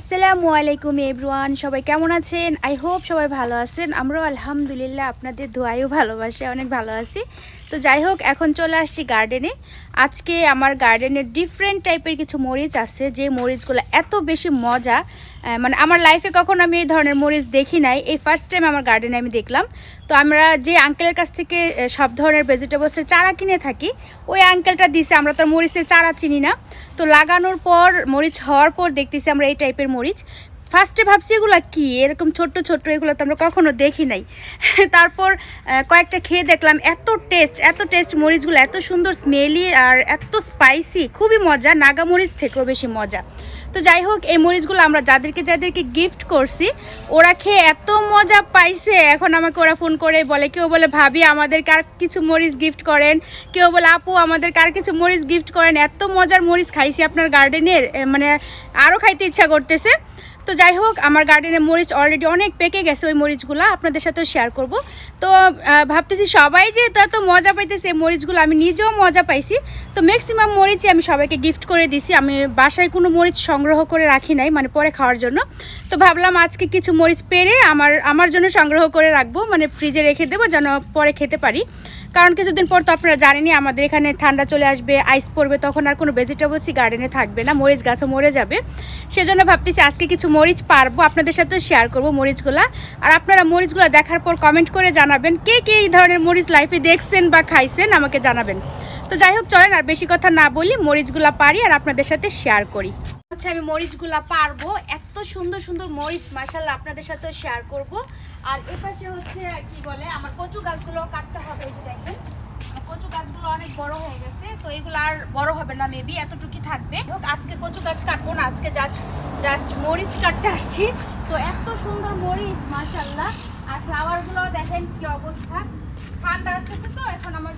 আসসালামু আলাইকুম এভরিওয়ান, সবাই কেমন আছেন? আই হোপ সবাই ভালো আছেন। আমরাও আলহামদুলিল্লাহ আপনাদের দোয়াইও ভালোবাসে অনেক ভালো আছি। তো যাই হোক, এখন চলে আসছি গার্ডেনে আজকে আমার গার্ডেনের ডিফারেন্ট টাইপের কিছু মরিচ আছে, যে মরিচগুলো এত বেশি মজা। মানে আমার লাইফে কখনো আমি এই ধরনের মরিচ দেখি নাই। এই ফার্স্ট টাইম আমার গার্ডেনে আমি দেখলাম। তো আমরা যে আঙ্কেলের কাছ থেকে সব ধরনের ভেজিটেবলসের চারা কিনে থাকি, ওই আঙ্কেলটা দিছে, আমরা তো মরিচের চারা চিনি না। তো লাগানোর পর, মরিচ হওয়ার পর দেখতেছি আমরা এই টাইপের মরিচ। ফার্স্টে ভাবছি এগুলো কি? এরকম ছোট্ট ছোট্ট এগুলো তো আমরা কখনো দেখি নাই। তারপর কয়েকটা খেয়ে দেখলাম, এত টেস্ট এত টেস্ট মরিচগুলো, এত সুন্দর স্মেলি আর এত স্পাইসি খুবই মজা, নাগা মরিচ থেকেও বেশি মজা। তো যাই হোক, এই মরিচগুলো আমরা যাদেরকে যাদেরকে গিফট করছি, ওরা খেয়ে এত মজা পাইছে। এখন আমাকে ওরা ফোন করে, বলে, কেউ বলে, ভাবি, আমাদের কার কিছু মরিচ গিফট করেন? কেউ বলে, আপু, আমাদের কার কিছু মরিচ গিফট করেন? এত মজার মরিচ খাইছি আপনার গার্ডেনের মানে আরও খাইতে ইচ্ছা করতেছে। তো যাই হোক, আমার গার্ডেনে মরিচ অলরেডি অনেক পেকে গেছে ওই মরিচগুলো, আপনাদের সাথেও শেয়ার করব। তো ভাবতেছি সবাই যে এত মজা পাইতেছে এই মরিচগুলো, আমি নিজেও মজা পাইছি। তো ম্যাক্সিমাম মরিচই আমি সবাইকে গিফট করে দিছি। আমি বাসায় কোনো মরিচ সংগ্রহ করে রাখি নাই মানে পরে খাওয়ার জন্য। তো ভাবলাম আজকে কিছু মরিচ পেরে আমার আমার জন্য সংগ্রহ করে রাখব মানে ফ্রিজে রেখে দেবো, যেন পরে খেতে পারি। কারণ কিছুদিন পর তো আপনারা জানেনই, আমাদের এখানে ঠান্ডা চলে আসবে আইস পড়বে, তখন আর কোনো ভেজিটেবলসই গার্ডেনে থাকবে না, মরিচ গাছও মরে যাবে। সেজন্য ভাবতেছি আজকে কিছু মরিচ পারব, আপনাদের সাথেও শেয়ার করব মরিচগুলা। আর আপনারা মরিচগুলো দেখার পর কমেন্ট করে জানাবেন, কে কে এই ধরনের মরিচ লাইফে দেখছেন বা খাইছেন, আমাকে জানাবেন। তো যাই হোক, চলেন আর বেশি কথা না বলি, মরিচগুলা পারি আর আপনাদের সাথে শেয়ার করি। হচ্ছে আমি মরিচগুলা পারব। এত সুন্দর সুন্দর মরিচ মাসাল্লাহ আপনাদের সাথেও শেয়ার করব। আর এপাশে হচ্ছে, কি বলে, আমার কচু গাছগুলো কাটতে হবে যে দেখেন। কচু গাছগুলো অনেক বড় হয়ে গেছে, তো এগুলো আর বড় হবে না মেবি এতটুকুই থাকবে। আজকে কচু গাছ কাটবো না, আজকে জাস্ট জাস্ট মরিচ কাটতে আসছি। তো এত সুন্দর মরিচ মাসাল্লাহ আর ফ্লাওয়ারগুলো দেখেন কি অবস্থা। ঠান্ডা আসতেছে তো, এখন আমার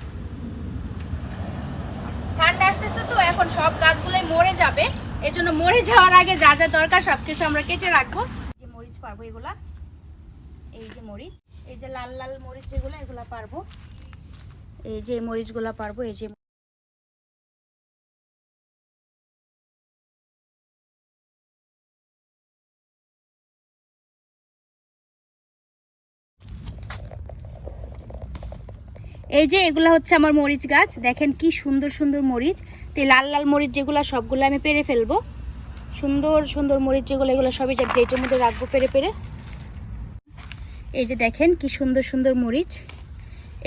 ঠান্ডা আসতেছে তো, এখন সব গাছগুলোই মরে যাবে। এই জন্য মরে যাওয়ার আগে যা যা দরকার সব কিছু আমরা কেটে রাখব। যে মরিচ পারব এগুলা। এই যে মরিচ, এই যে লাল লাল মরিচ যেগুলো, এগুলা পারব এই যে মরিচগুলা পারব এই যে এই যে এগুলা হচ্ছে আমার মরিচ গাছ। দেখেন কি সুন্দর সুন্দর মরিচ। তো লাল লাল মরিচ যেগুলো, সবগুলো আমি পেরে ফেলব। সুন্দর সুন্দর মরিচ যেগুলো, এগুলো সবই যা প্লেটের মধ্যে রাখব পেরে পেরে। এই যে দেখেন কি সুন্দর সুন্দর মরিচ।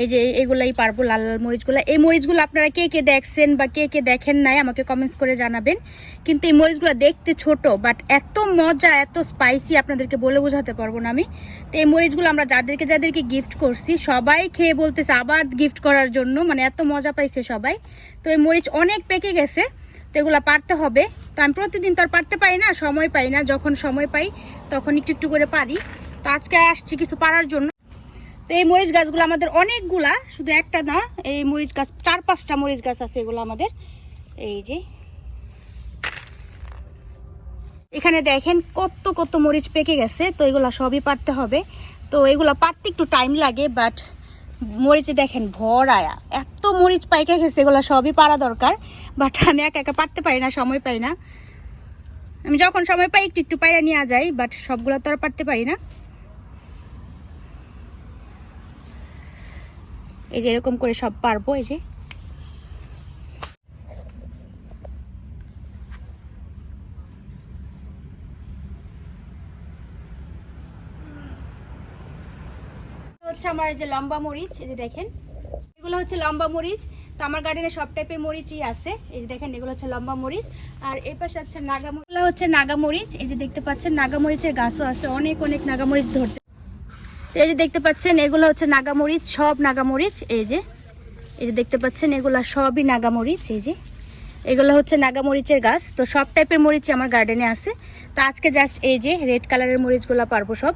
এই যে এগুলাই পারব লাল লাল মরিচগুলো। এই মরিচগুলো আপনারা কে কে দেখছেন বা কে কে দেখেন নাই, আমাকে কমেন্টস করে জানাবেন। কিন্তু এই মরিচগুলো দেখতে ছোট বাট এত মজা, এত স্পাইসি আপনাদেরকে বলে বোঝাতে পারব না আমি। তো এই মরিচগুলো আমরা যাদেরকে যাদেরকে গিফট করছি, সবাই খেয়ে বলতেছে আবার গিফট করার জন্য মানে এত মজা পাইছে সবাই। তো এই মরিচ অনেক পেকে গেছে, তো এগুলো পারতে হবে। তো আমি প্রতিদিন তো আর পারতে পারি না, সময় পাই না, যখন সময় পাই, তখন একটু একটু করে পারি। তো আজকে আসছি কিছু পারার জন্য। তো এই মরিচ গাছগুলো আমাদের অনেকগুলা, শুধু একটা না, এই মরিচ গাছ, চার পাঁচটা মরিচ গাছ আছে এগুলো আমাদের। এই যে। এখানে দেখেন কত কত মরিচ পেকে গেছে, তো এগুলা সবই পারতে হবে। তো এগুলো পারতে একটু টাইম লাগে বাট মরিচে দেখেন ভরায়া এত মরিচ পাইকে গেছে, এগুলো সবই পারা দরকার। বাট আমি একা একা পারতে পারি না, সময় পাই না। আমি যখন সময় পাই, একটু একটু পাইরা নিয়ে যাই বাট সবগুলো তো আর পারতে পারি না। এই যে এরকম করে সব পারব, এই যে। হচ্ছে আমার এই যে লম্বা মরিচ, এই যে দেখেন। এগুলো হচ্ছে লম্বা মরিচ। তো আমার গার্ডেনে সব টাইপের মরিচই আছে। এই যে দেখেন, এগুলো হচ্ছে লম্বা মরিচ। আর এই পাশে হচ্ছে নাগা মরিচ। হচ্ছে নাগা মরিচ। এই যে দেখতে পাচ্ছেন, নাগা মরিচের গাছও আছে। অনেক অনেক নাগা মরিচ ধরতে এই যে দেখতে পাচ্ছেন, এগুলো হচ্ছে নাগামরিচ, সব নাগামরিচ, এই যে। এই যে দেখতে পাচ্ছেন, এগুলো সবই নাগামরিচ, এই যে। এগুলো হচ্ছে নাগামরিচের গাছ। তো সব টাইপের মরিচ আমার গার্ডেনে আছে। তো আজকে জাস্ট এই যে রেড কালারের মরিচগুলো পারব সব।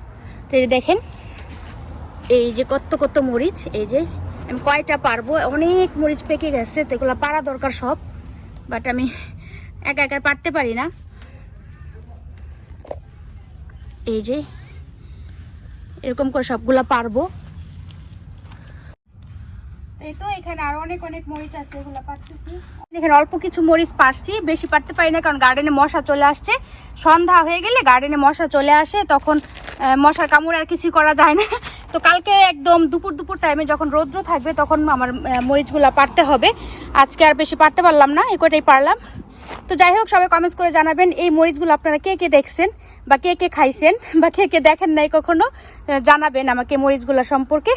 তো এই যে দেখেন, এই যে কত কত মরিচ, এই যে। আমি কয়টা পারব? অনেক মরিচ পেকে গেছে, তো এগুলো পারা দরকার সব। বাট আমি একা একা পারতে পারি না। এই যে এরকম করে সবগুলা পারব। এই তো এখানে অনেক অনেক মরিচ আছে, এগুলো এখানে অল্প কিছু মরিচ পারছি, বেশি পারতে পারি না, কারণ গার্ডেনে মশা চলে আসছে। সন্ধ্যা হয়ে গেলে গার্ডেনে মশা চলে আসে, তখন মশার কামড় আর করা যায় না। তো কালকে একদম দুপুর দুপুর টাইমে যখন রৌদ্র থাকবে, তখন আমার মরিচগুলো পারতে হবে। আজকে আর বেশি পারতে পারলাম না এ কটাই পারলাম। তো যাই হোক, সবাই কমেন্টস করে জানাবেন এই মরিচগুলো আপনারা কে কে দেখছেন বা কে কে খাইছেন বা কে কে দেখেন নাই কখনো জানাবেন আমাকে মরিচগুলো সম্পর্কে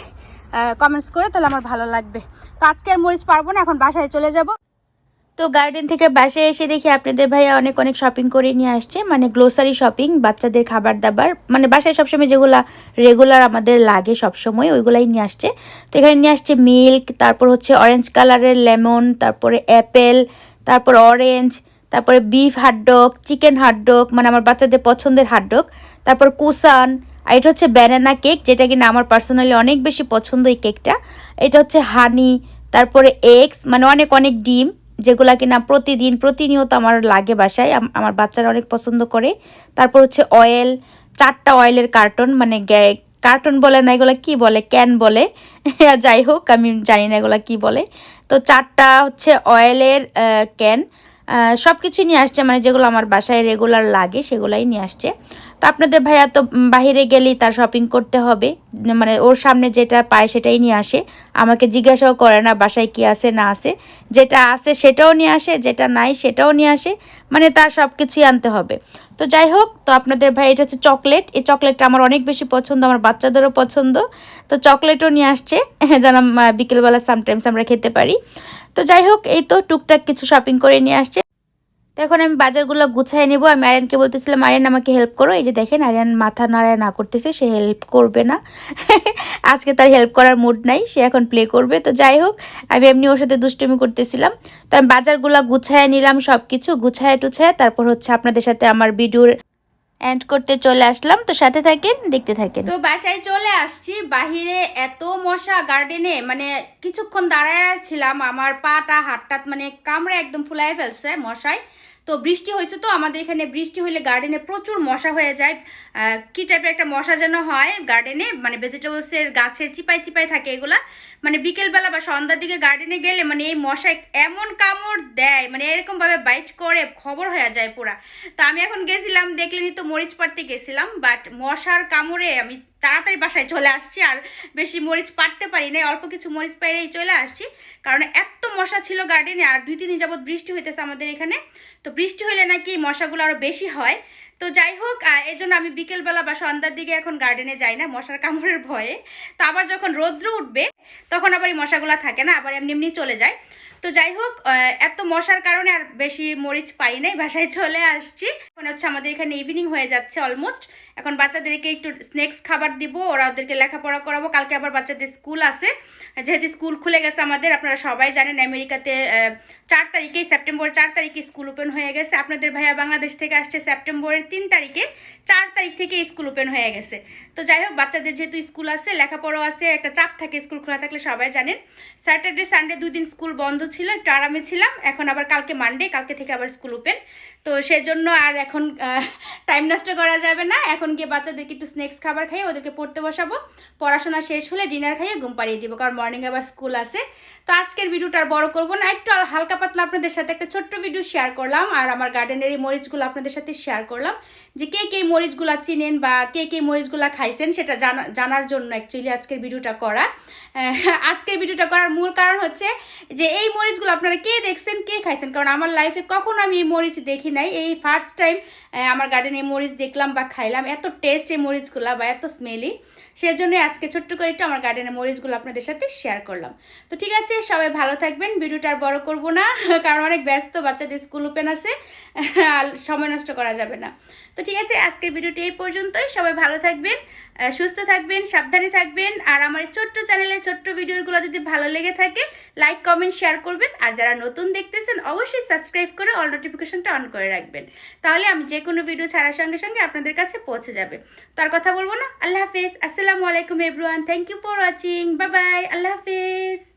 কমেন্টস করে তাহলে আমার ভালো লাগবে। তো আজকে আর মরিচ পারব না, এখন বাসায় চলে যাব। তো গার্ডেন থেকে বাসায় এসে দেখি আপনাদের ভাইয়া অনেক অনেক শপিং করে নিয়ে আসছে মানে গ্লোসারি শপিং বাচ্চাদের খাবার দাবার মানে বাসায় সবসময় যেগুলা রেগুলার আমাদের লাগে সবসময়, ওইগুলাই নিয়ে আসছে। তো এখানে নিয়ে আসছে মিল্ক তারপর হচ্ছে অরেঞ্জ কালারের লেমন তারপরে অ্যাপেল তারপর অরেঞ্জ তারপরে বিফ হাটডগ চিকেন হাটডগ মানে আমার বাচ্চাদের পছন্দের হাটডগ তারপর কুসান, আর এটা হচ্ছে ব্যানানা কেক যেটা কিনা আমার পার্সোনালি অনেক বেশি পছন্দ এই কেকটা এটা হচ্ছে হানি তারপরে এগস মানে অনেক অনেক ডিম, যেগুলা কিনা প্রতিদিন, প্রতিনিয়ত আমার লাগে বাসায়, আম- আমার বাচ্চারা অনেক পছন্দ করে। তারপর হচ্ছে অয়েল চারটা অয়েলের কার্টন মানে কার্টন বলে না, এগুলো কি বলে? ক্যান বলে। যাই হোক, আমি জানি না এগুলো কি বলে। তো চারটা হচ্ছে অয়েলের ক্যান সব কিছু নিয়ে আসছে মানে যেগুলো আমার বাসায় রেগুলার লাগে সেগুলাই নিয়ে আসছে। তো আপনাদের ভাইয়া তো বাহিরে গেলেই তার শপিং করতে হবে মানে ওর সামনে যেটা পায় সেটাই নিয়ে আসে। আমাকে জিজ্ঞাসাও করে না বাসায় কি আছে, না আছে। যেটা আছে সেটাও নিয়ে আসে, যেটা নাই সেটাও নিয়ে আসে মানে তার সব কিছুই আনতে হবে। তো যাই হোক, তো আপনাদের ভাই, এটা হচ্ছে চকলেট এই চকলেটটা আমার অনেক বেশি পছন্দ, আমার বাচ্চাদেরও পছন্দ। তো চকলেটও নিয়ে আসছে, যেন বিকেলবেলা সামটাইমস আমরা খেতে পারি। তো যাই হোক, এই তো টুকটাক কিছু শপিং করে নিয়ে আসছে। এখন আমি বাজারগুলো গুছাই নেব। আমি আরিয়ানকে বলতেছিলাম, আরিয়ান, আমাকে হেল্প করো। এই যে দেখেন, আরিয়ান মাথা নাড়ায় না করতেছে, সে হেল্প করবে না। আজকে তার হেল্প করার মুড নাই, সে এখন প্লে করবে। তো যাই হোক, আমি এমনি ওর সাথে দুষ্টুমি করতেছিলাম। তো আমি বাজারগুলো গুছায় নিলাম সব কিছু গুছায় টুছায়। তারপর হচ্ছে আপনাদের সাথে আমার ভিডিওর এন্ড করতে চলে আসলাম। তো সাথে থাকেন, দেখতে থাকেন। তো বাসায় চলে আসছি। বাহিরে এত মশা গার্ডেনে মানে কিছুক্ষণ দাঁড়ায় ছিলাম। আমার পাটা, হাতটা মানে কামড়ে একদম ফুলাই ফেলছে মশায়। তো বৃষ্টি হয়েছে তো আমাদের এখানে বৃষ্টি হলে গার্ডেনে প্রচুর মশা হয়ে যায়। কি টাইপের একটা মশা যেন হয় গার্ডেনে মানে ভেজিটেবলসের গাছের চিপাই চিপাই থাকে এগুলা। মানে বিকেলবেলা বা সন্ধ্যার দিকে গার্ডেনে গেলে মানে এই মশায় এমন কামড় দেয় মানে এরকমভাবে বাইট করে, খবর হয়ে যায় পুরা। তো আমি এখন গেছিলাম দেখলেনি তো মরিচ পাড়তে গেছিলাম বাট মশার কামড়ে আমি তাড়াতাড়ি বাসায় চলে আসছি, আর বেশি মরিচ পাড়তে পারি না অল্প কিছু মরিচ পাইলেই চলে আসছি। কারণ এত মশা ছিল গার্ডেনে আর দুই তিন দিন যাবত বৃষ্টি হইতেছে আমাদের এখানে। তো বৃষ্টি হলে নাকি মশাগুলো আরও বেশি হয়। তো যাই হোক এই জন্য আমি বিকেলবেলা বা সন্ধ্যার দিকে এখন গার্ডেনে যাই না, মশার কামড়ের ভয়ে। তো আবার যখন রৌদ্র উঠবে, তখন আবার এই মশাগুলো থাকে না, আবার এমনি এমনি চলে যায়। তো যাই হোক এত মশার কারণে আর বেশি মরিচ পাই নাই, বাসায় চলে আসছি। এখন হচ্ছে আমাদের এখানে ইভিনিং হয়ে যাচ্ছে অলমোস্ট এখন বাচ্চাদেরকে একটু স্ন্যাক্স খাবার দিব, ওরা ওদেরকে লেখাপড়া করাবো। কালকে আবার বাচ্চাদের স্কুল আছে। যেহেতু স্কুল খুলে গেছে আমাদের, আপনারা সবাই জানেন আমেরিকাতে চার তারিখে সেপ্টেম্বর চার তারিখে স্কুল ওপেন হয়ে গেছে। আপনাদের ভাইয়া বাংলাদেশ থেকে আসছে সেপ্টেম্বরের তিন তারিখে, চার তারিখ থেকে স্কুল ওপেন হয়ে গেছে। তো যাই হোক বাচ্চাদের যেহেতু স্কুল আছে লেখাপড়া আছে, একটা চাপ থাকে স্কুল খোলা থাকলে সবাই জানেন। স্যাটারডে সানডে দুই দিন স্কুল বন্ধ ছিল, একটু আরামে ছিলাম। এখন আবার কালকে মানডে কালকে থেকে আবার স্কুল ওপেন তো সেজন্য আর এখন টাইম নষ্ট করা যাবে না। এখন গিয়ে বাচ্চাদেরকে একটু স্ন্যাক্স খাবার খাইয়ে ওদেরকে পড়তে বসাবো। পড়াশোনা শেষ হলে ডিনার খাইয়ে ঘুম পাড়িয়ে দিব, কারণ মর্নিং আবার স্কুল আছে। তো আজকের ভিডিওটা আর বড় করব না। একটু হালকা পাতলা আপনাদের সাথে একটা ছোট্ট ভিডিও শেয়ার করলাম, আর আমার গার্ডেনের এই মরিচগুলো আপনাদের সাথে শেয়ার করলাম। যে কে কে মরিচগুলা চিনেন বা কে কে মরিচগুলা খাইছেন, সেটা জানা, জানার জন্য অ্যাকচুয়ালি আজকের ভিডিওটা করা। আজকের ভিডিওটা করার মূল কারণ হচ্ছে যে এই মরিচগুলো আপনারা কে দেখছেন, কে খাইছেন? কারণ আমার লাইফে কখনো আমি এই মরিচ দেখি নাই। এই ফার্স্ট টাইম আমার গার্ডেনে এই মরিচ দেখলাম বা খাইলাম। এত টেস্ট এই মরিচগুলো বা এত স্মেলি সেজন্যই আজকে ছোট্ট করে একটু আমার গার্ডেনের মরিচগুলো আপনাদের সাথে শেয়ার করলাম। তো ঠিক আছে, সবাই ভালো থাকবেন। ভিডিওটা আর বড় করব না, কারণ অনেক ব্যস্ত, বাচ্চাদের স্কুল ওপেন আছে। আর সময় নষ্ট করা যাবে না। তো ঠিক আছে, আজকের ভিডিওটি এই পর্যন্তই। সবাই ভালো থাকবেন। সুস্থ থাকবেন, সাবধানে থাকবেন, আর আমার ছোট্ট চ্যানেলের ছোট্ট ভিডিওগুলো যদি ভালো লেগে থাকে লাইক কমেন্ট শেয়ার করবেন, আর যারা নতুন দেখতেছেন, অবশ্যই সাবস্ক্রাইব করে অল নোটিফিকেশনটা অন করে রাখবেন। তাহলে আমি যে কোনো ভিডিও ছাড়ার সঙ্গে সঙ্গে আপনাদের কাছে পৌঁছে যাবে। তার কথা বলব না। আল্লাহ হাফেজ। আসসালামু আলাইকুম everyone thank you for watching bye bye Allah Hafiz.